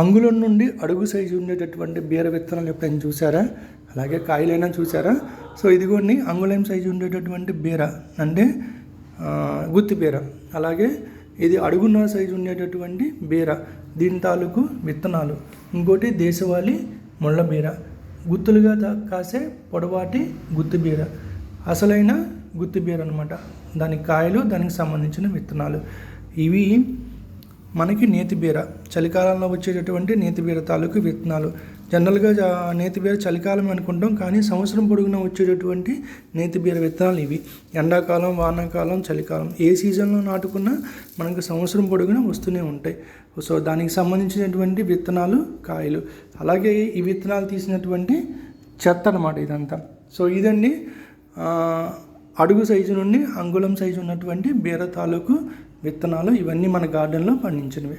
అంగుళం నుండి అడుగు సైజు ఉండేటటువంటి బీర విత్తనాలు ఎప్పుడైనా చూసారా? అలాగే కాయలైనా చూసారా? సో ఇదిగోండి అంగుళం సైజు ఉండేటటువంటి బీర అంటే గుత్తి బీర. అలాగే ఇది అడుగున్న సైజు ఉండేటటువంటి బీర. దీని తాలూకు విత్తనాలు. ఇంకోటి దేశవాళీ ముళ్ళ బీర. గుత్తులుగా కాసే పొడవాటి గుత్తి బీర. అసలైన గుత్తి బీర అనమాట దాని కాయలు దానికి సంబంధించిన విత్తనాలు. ఇవి మనకి నేతిబీర చలికాలంలో వచ్చేటటువంటి నేతిబీర తాలూకు విత్తనాలు. జనరల్గా నేతిబీర చలికాలం అనుకుంటాం కానీ సంవత్సరం పొడుగునా వచ్చేటటువంటి నేతి బీర విత్తనాలు ఇవి. ఎండాకాలం వానాకాలం చలికాలం. ఏ సీజన్లో నాటుకున్నా మనకు సంవత్సరం పొడుగునా వస్తూనే ఉంటాయి. సో దానికి సంబంధించినటువంటి విత్తనాలు కాయలు. అలాగే ఈ విత్తనాలు తీసినటువంటి చెత్త అనమాట ఇదంతా. సో ఇదండి అడుగు సైజు నుండి అంగుళం సైజు ఉన్నటువంటి బీర తాలూకు విత్తనాలు ఇవన్నీ మన గార్డెన్లో పండించినవి.